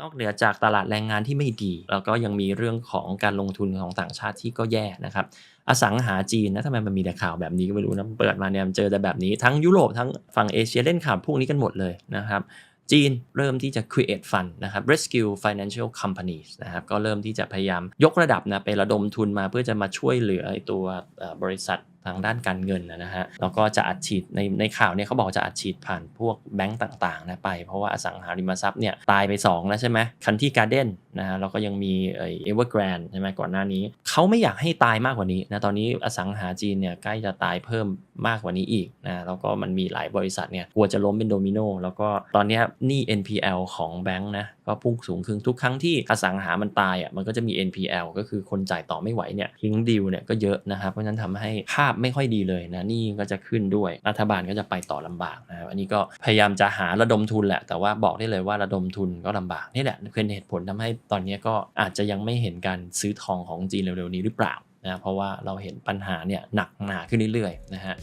นอกเหนือจากตลาดแรงงานที่ไม่ดี แล้วก็ยังมีเรื่องของการลงทุนของต่างชาติที่ก็แย่นะครับอสังหาจีนนะทำไมมันมีแต่ข่าวแบบนี้ก็ไม่รู้นะเปิดมาเนี่ยมันเจอแต่แบบนี้ทั้งยุโรปทั้งฝั่งเอเชียเล่นข่าวพวกนี้กันหมดเลยนะครับจีนเริ่มที่จะ create fund นะครับ rescue financial companies นะครับก็เริ่มที่จะพยายามยกระดับนะไประดมทุนมาเพื่อจะมาช่วยเหลือตัวบริษัท ทางด้านการเงินนะฮะแล้วก็จะอัดฉีดในในข่าวเนี่ยเขาบอกจะอัดฉีดผ่านพวกแบงก์ต่างๆนะไป เพราะว่าอสังหาริมทรัพย์เนี่ยตายไป2แล้วใช่ไหมคันที่การ์เด้นนะฮะแล้วก็ยังมีเอเวอร์แกรนใช่ไหมก่อนหน้านี้ เขาไม่อยากให้ตายมากกว่านี้นะตอนนี้อสังหาจีนเนี่ยใกล้จะตายเพิ่มมากกว่านี้อีกนะแล้วก็มันมีหลายบริษัทเนี่ยกลัวจะล้มเป็นโดมิโนแล้วก็ตอนนี้หนี้ NPL ของแบงค์นะก็พุ่งสูงขึ้นทุกครั้งที่อสังหามันตายอะมันก็จะมี NPL ก็คือคนจ่ายต่อไม่ไหวเนี่ยทิ้งดิวเนี่ยก็เยอะนะครับเพราะฉะนั้นทำให้ภาพไม่ค่อยดีเลยนะนี่ก็จะขึ้นด้วยรัฐบาลก็จะไปต่อลำบากนะครับอันนี้ก็พยายามจะหาระดมทุนแหละ แต่ว่าบอกได้เลยว่าระดมทุนก็ลำบากนี่แหละเป็นเหตุผลทำให้ตอนนี้ก็อาจจะยังไม่เห็นการซื้อทองของจีนเร็วๆนี้หรือเปล่านะเพราะว่าเราเห็นปัญหาเนี่ยหนักหนาขึ้นเรื่อยๆนะฮะ